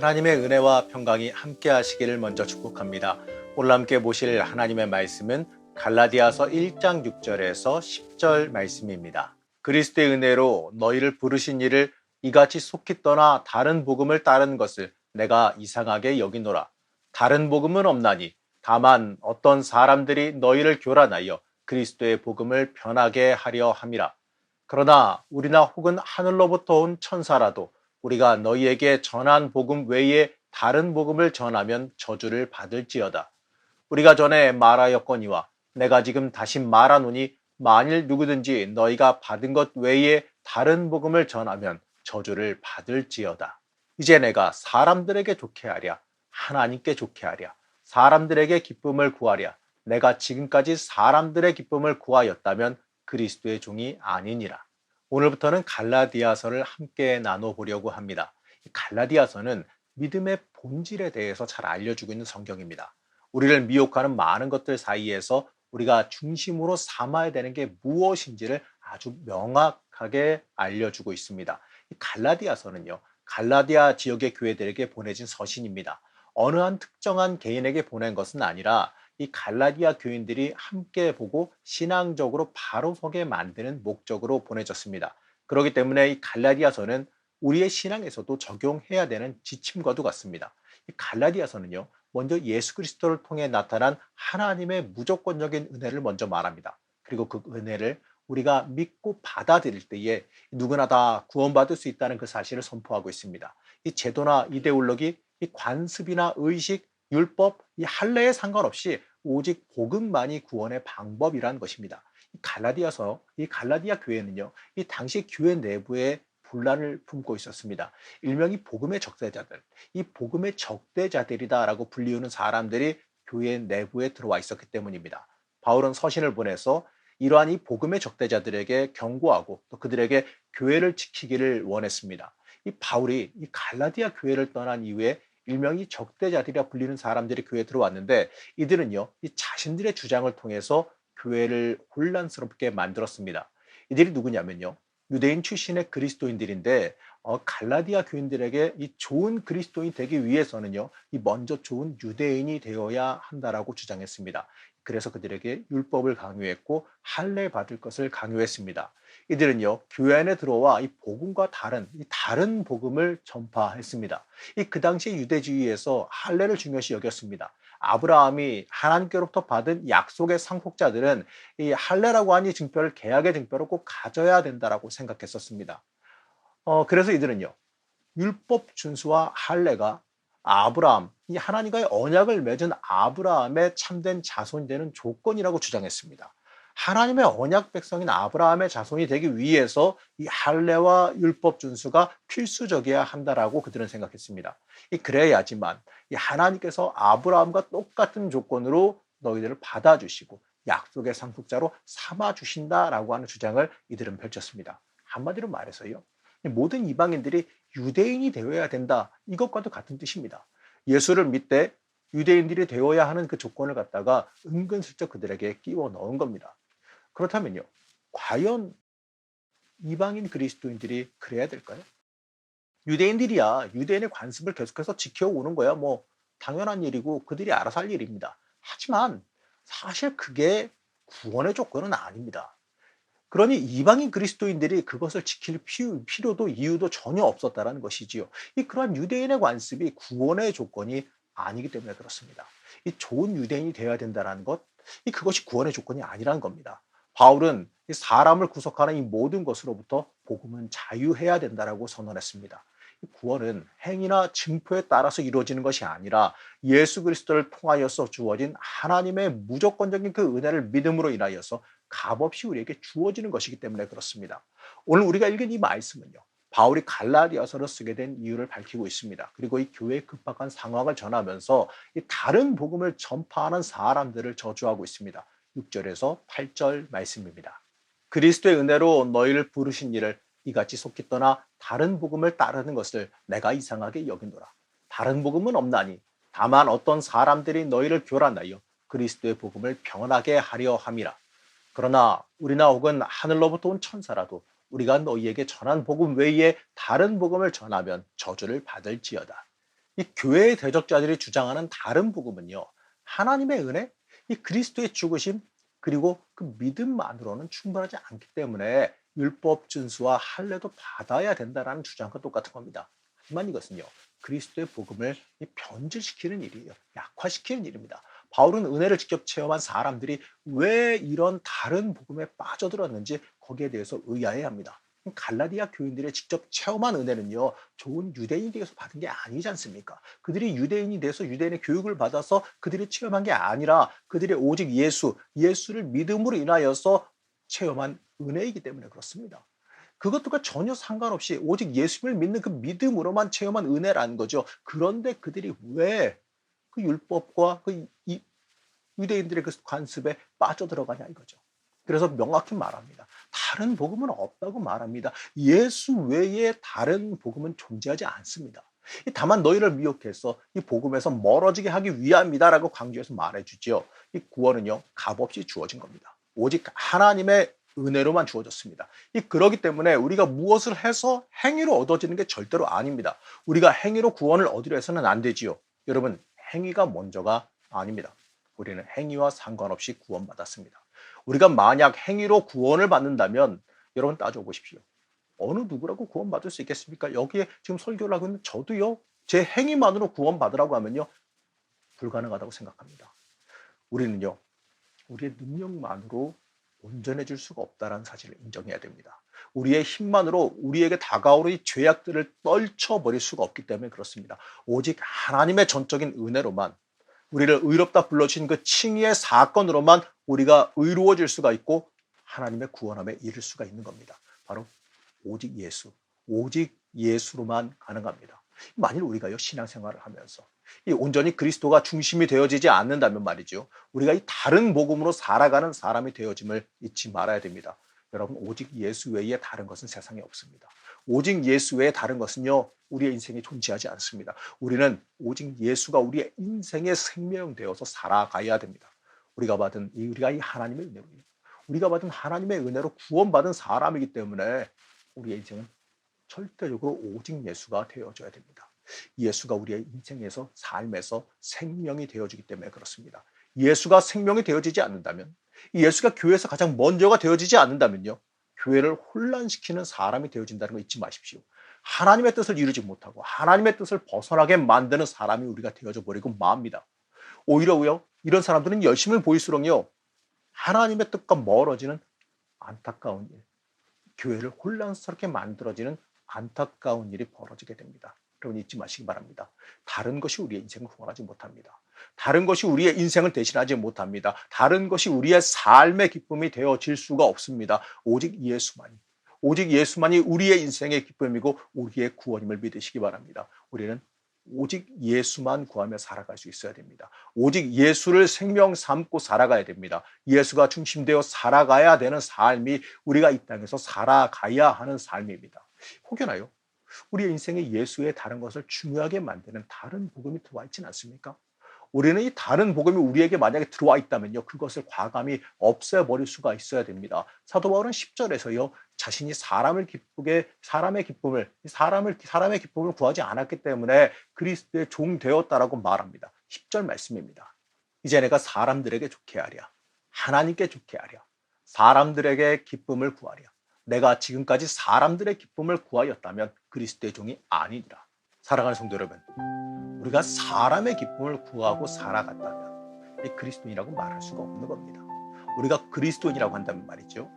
하나님의 은혜와 평강이 함께 하시기를 먼저 축복합니다. 함께 보실 하나님의 말씀은 갈라디아서 1장 6절에서 10절 말씀입니다. 그리스도의 은혜로 너희를 부르신 이를 이같이 속히 떠나 다른 복음을 따른 것을 내가 이상하게 여기노라. 다른 복음은 없나니 다만 어떤 사람들이 너희를 교란하여 그리스도의 복음을 변하게 하려 함이라. 그러나 우리나 혹은 하늘로부터 온 천사라도 우리가 너희에게 전한 복음 외에 다른 복음을 전하면 저주를 받을지어다. 우리가 전에 말하였거니와 내가 지금 다시 말하노니 만일 누구든지 너희가 받은 것 외에 다른 복음을 전하면 저주를 받을지어다. 이제 내가 사람들에게 좋게 하랴, 하나님께 좋게 하랴, 사람들에게 기쁨을 구하랴. 내가 지금까지 사람들의 기쁨을 구하였다면 그리스도의 종이 아니니라. 오늘부터는 갈라디아서를 함께 나눠보려고 합니다. 갈라디아서는 믿음의 본질에 대해서 잘 알려주고 있는 성경입니다. 우리를 미혹하는 많은 것들 사이에서 우리가 중심으로 삼아야 되는 게 무엇인지를 아주 명확하게 알려주고 있습니다. 이 갈라디아서는요, 갈라디아 지역의 교회들에게 보내진 서신입니다. 어느 한 특정한 개인에게 보낸 것은 아니라 이 갈라디아 교인들이 함께 보고 신앙적으로 바로 서게 만드는 목적으로 보내졌습니다. 그렇기 때문에 이 갈라디아서는 우리의 신앙에서도 적용해야 되는 지침과도 같습니다. 이 갈라디아서는요, 먼저 예수 그리스도를 통해 나타난 하나님의 무조건적인 은혜를 먼저 말합니다. 그리고 그 은혜를 우리가 믿고 받아들일 때에 누구나 다 구원받을 수 있다는 그 사실을 선포하고 있습니다. 이 제도나 이데올로기, 이 관습이나 의식, 율법, 이 할례에 상관없이 오직 복음만이 구원의 방법이란 것입니다. 이 갈라디아서, 이 갈라디아 교회는요, 이 당시 교회 내부에 분란을 품고 있었습니다. 일명이 복음의 적대자들, 이 복음의 적대자들이다라고 불리우는 사람들이 교회 내부에 들어와 있었기 때문입니다. 바울은 서신을 보내서 이러한 이 복음의 적대자들에게 경고하고 또 그들에게 교회를 지키기를 원했습니다. 이 바울이 이 갈라디아 교회를 떠난 이후에 일명이 적대자들이라 불리는 사람들이 교회에 들어왔는데 이들은요, 이 자신들의 주장을 통해서 교회를 혼란스럽게 만들었습니다. 이들이 누구냐면요, 유대인 출신의 그리스도인들인데 어, 갈라디아 교인들에게 이 좋은 그리스도인이 되기 위해서는요, 이 먼저 좋은 유대인이 되어야 한다라고 주장했습니다. 그래서 그들에게 율법을 강요했고 할례 받을 것을 강요했습니다. 이들은요 교회 안에 들어와 이 복음과 다른 이 다른 복음을 전파했습니다. 이 그 당시 유대주의에서 할례를 중요시 여겼습니다. 아브라함이 하나님께로부터 받은 약속의 상속자들은 이 할례라고 하는 증표를 계약의 증표로 꼭 가져야 된다라고 생각했었습니다. 어, 그래서 이들은요 율법 준수와 할례가 아브라함, 이 하나님과의 언약을 맺은 아브라함의 참된 자손이 되는 조건이라고 주장했습니다. 하나님의 언약 백성인 아브라함의 자손이 되기 위해서 이 할례와 율법 준수가 필수적이어야 한다라고 그들은 생각했습니다. 이 그래야지만 이 하나님께서 아브라함과 똑같은 조건으로 너희들을 받아주시고 약속의 상속자로 삼아 주신다라고 하는 주장을 이들은 펼쳤습니다. 한마디로 말해서요. 모든 이방인들이 유대인이 되어야 된다. 이것과도 같은 뜻입니다. 예수를 믿되 유대인들이 되어야 하는 그 조건을 갖다가 은근슬쩍 그들에게 끼워 넣은 겁니다. 그렇다면요. 과연 이방인 그리스도인들이 그래야 될까요? 유대인들이야 유대인의 관습을 계속해서 지켜오는 거야. 뭐 당연한 일이고 그들이 알아서 할 일입니다. 하지만 사실 그게 구원의 조건은 아닙니다. 그러니 이방인 그리스도인들이 그것을 지킬 필요도 이유도 전혀 없었다라는 것이지요. 이 그러한 유대인의 관습이 구원의 조건이 아니기 때문에 그렇습니다. 이 좋은 유대인이 되어야 된다는 것, 이 그것이 구원의 조건이 아니라는 겁니다. 바울은 사람을 구속하는 이 모든 것으로부터 복음은 자유해야 된다라고 선언했습니다. 구원은 행위나 증표에 따라서 이루어지는 것이 아니라 예수 그리스도를 통하여서 주어진 하나님의 무조건적인 그 은혜를 믿음으로 인하여서 값없이 우리에게 주어지는 것이기 때문에 그렇습니다. 오늘 우리가 읽은 이 말씀은요. 바울이 갈라디아서를 쓰게 된 이유를 밝히고 있습니다. 그리고 이 교회의 급박한 상황을 전하면서 이 다른 복음을 전파하는 사람들을 저주하고 있습니다. 6절에서 8절 말씀입니다. 그리스도의 은혜로 너희를 부르신 이를 이같이 속히 떠나 다른 복음을 따르는 것을 내가 이상하게 여기노라. 다른 복음은 없나니 다만 어떤 사람들이 너희를 교란하여 그리스도의 복음을 변하게 하려 함이라. 그러나 우리나 혹은 하늘로부터 온 천사라도 우리가 너희에게 전한 복음 외에 다른 복음을 전하면 저주를 받을지어다. 이 교회의 대적자들이 주장하는 다른 복음은요. 하나님의 은혜, 이 그리스도의 죽으심, 그리고 그 믿음만으로는 충분하지 않기 때문에 율법 준수와 할례도 받아야 된다라는 주장과 똑같은 겁니다. 하지만 이것은요. 그리스도의 복음을 변질시키는 일이에요. 약화시키는 일입니다. 바울은 은혜를 직접 체험한 사람들이 왜 이런 다른 복음에 빠져들었는지 거기에 대해서 의아해 합니다. 갈라디아 교인들이 직접 체험한 은혜는요, 좋은 유대인이 되어서 받은 게 아니지 않습니까? 그들이 유대인이 돼서 유대인의 교육을 받아서 그들이 체험한 게 아니라 그들이 오직 예수, 예수를 믿음으로 인하여서 체험한 은혜이기 때문에 그렇습니다. 그것과 전혀 상관없이 오직 예수를 믿는 그 믿음으로만 체험한 은혜라는 거죠. 그런데 그들이 왜 그 율법과 그 유대인들의 그 관습에 빠져들어가냐 이거죠. 그래서 명확히 말합니다. 다른 복음은 없다고 말합니다. 예수 외에 다른 복음은 존재하지 않습니다. 다만 너희를 미혹해서 이 복음에서 멀어지게 하기 위함이다라고 강조해서 말해주죠. 이 구원은요 값없이 주어진 겁니다. 오직 하나님의 은혜로만 주어졌습니다. 이 그러기 때문에 우리가 무엇을 해서 행위로 얻어지는 게 절대로 아닙니다. 우리가 행위로 구원을 얻으려 해서는 안 되지요. 여러분 행위가 먼저가 아닙니다. 우리는 행위와 상관없이 구원받았습니다. 우리가 만약 행위로 구원을 받는다면 여러분 따져보십시오. 어느 누구라고 구원받을 수 있겠습니까? 여기에 지금 설교를 하고 있는 저도요. 제 행위만으로 구원받으라고 하면요. 불가능하다고 생각합니다. 우리는요. 우리의 능력만으로 온전해질 수가 없다는 사실을 인정해야 됩니다. 우리의 힘만으로 우리에게 다가오는 이 죄악들을 떨쳐버릴 수가 없기 때문에 그렇습니다. 오직 하나님의 전적인 은혜로만 우리를 의롭다 불러주신 그 칭의의 사건으로만 우리가 의로워질 수가 있고 하나님의 구원함에 이를 수가 있는 겁니다. 바로 오직 예수, 오직 예수로만 가능합니다. 만일 우리가요 신앙생활을 하면서 이 온전히 그리스도가 중심이 되어지지 않는다면 말이죠. 우리가 이 다른 복음으로 살아가는 사람이 되어짐을 잊지 말아야 됩니다. 여러분 오직 예수 외에 다른 것은 세상에 없습니다. 오직 예수 외에 다른 것은요 우리의 인생에 존재하지 않습니다. 우리는 오직 예수가 우리의 인생의 생명되어서 살아가야 됩니다. 우리가 받은 이 우리가 이 하나님의 은혜로 우리가 받은 하나님의 은혜로 구원받은 사람이기 때문에 우리의 인생은 절대적으로 오직 예수가 되어져야 됩니다. 예수가 우리의 인생에서 삶에서 생명이 되어지기 때문에 그렇습니다. 예수가 생명이 되어지지 않는다면 예수가 교회에서 가장 먼저가 되어지지 않는다면요. 교회를 혼란시키는 사람이 되어진다는 거 잊지 마십시오. 하나님의 뜻을 이루지 못하고 하나님의 뜻을 벗어나게 만드는 사람이 우리가 되어져 버리고 맙니다. 오히려요. 이런 사람들은 열심을 보일수록요. 하나님의 뜻과 멀어지는 안타까운 일, 교회를 혼란스럽게 만들어지는 안타까운 일이 벌어지게 됩니다. 여러분 잊지 마시기 바랍니다. 다른 것이 우리의 인생을 구원하지 못합니다. 다른 것이 우리의 인생을 대신하지 못합니다. 다른 것이 우리의 삶의 기쁨이 되어질 수가 없습니다. 오직 예수만이. 오직 예수만이 우리의 인생의 기쁨이고 우리의 구원임을 믿으시기 바랍니다. 우리는 오직 예수만 구하며 살아갈 수 있어야 됩니다. 오직 예수를 생명 삼고 살아가야 됩니다. 예수가 중심되어 살아가야 되는 삶이 우리가 이 땅에서 살아가야 하는 삶입니다. 혹여나요? 우리의 인생에 예수의 다른 것을 중요하게 만드는 다른 복음이 들어와 있지는 않습니까? 우리는 이 다른 복음이 우리에게 만약에 들어와 있다면요. 그것을 과감히 없애버릴 수가 있어야 됩니다. 사도 바울은 10절에서요. 자신이 사람을 기쁘게 사람의 기쁨을 사람을 사람의 기쁨을 구하지 않았기 때문에 그리스도의 종 되었다라고 말합니다. 10절 말씀입니다. 이제 내가 사람들에게 좋게 하랴. 하나님께 좋게 하랴. 사람들에게 기쁨을 구하랴. 내가 지금까지 사람들의 기쁨을 구하였다면 그리스도의 종이 아니니라. 사랑하는 성도 여러분, 우리가 사람의 기쁨을 구하고 살아갔다면 그리스도인이라고 말할 수가 없는 겁니다. 우리가 그리스도인이라고 한다면 말이죠.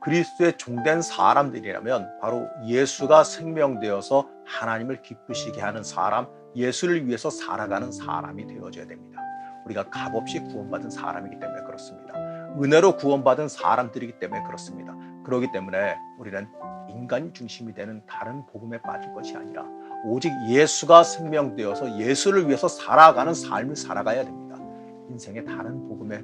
그리스도의 종된 사람들이라면 바로 예수가 생명되어서 하나님을 기쁘시게 하는 사람, 예수를 위해서 살아가는 사람이 되어져야 됩니다. 우리가 값없이 구원받은 사람이기 때문에 그렇습니다. 은혜로 구원받은 사람들이기 때문에 그렇습니다. 그렇기 때문에 우리는 인간이 중심이 되는 다른 복음에 빠질 것이 아니라 오직 예수가 생명되어서 예수를 위해서 살아가는 삶을 살아가야 됩니다. 인생의 다른 복음에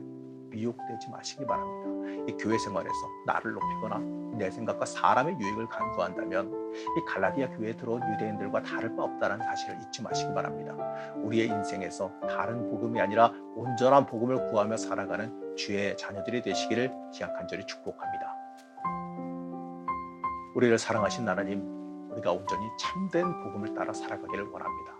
미혹되지 마시기 바랍니다. 이 교회 생활에서 나를 높이거나 내 생각과 사람의 유익을 간구한다면 이 갈라디아 교회에 들어온 유대인들과 다를 바 없다는 사실을 잊지 마시기 바랍니다. 우리의 인생에서 다른 복음이 아니라 온전한 복음을 구하며 살아가는 주의 자녀들이 되시기를 지약 간절히 축복합니다. 우리를 사랑하신 하나님, 우리가 온전히 참된 복음을 따라 살아가기를 원합니다.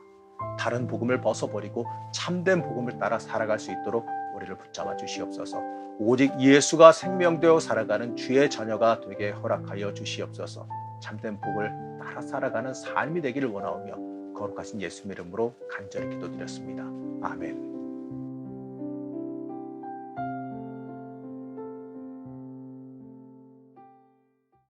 다른 복음을 벗어버리고 참된 복음을 따라 살아갈 수 있도록 우리를 붙잡아 주시옵소서. 오직 예수가 생명되어 살아가는 주의 자녀가 되게 허락하여 주시옵소서. 참된 복을 따라 살아가는 삶이 되기를 원하오며 거룩하신 예수 이름으로 간절히 기도드렸습니다. 아멘.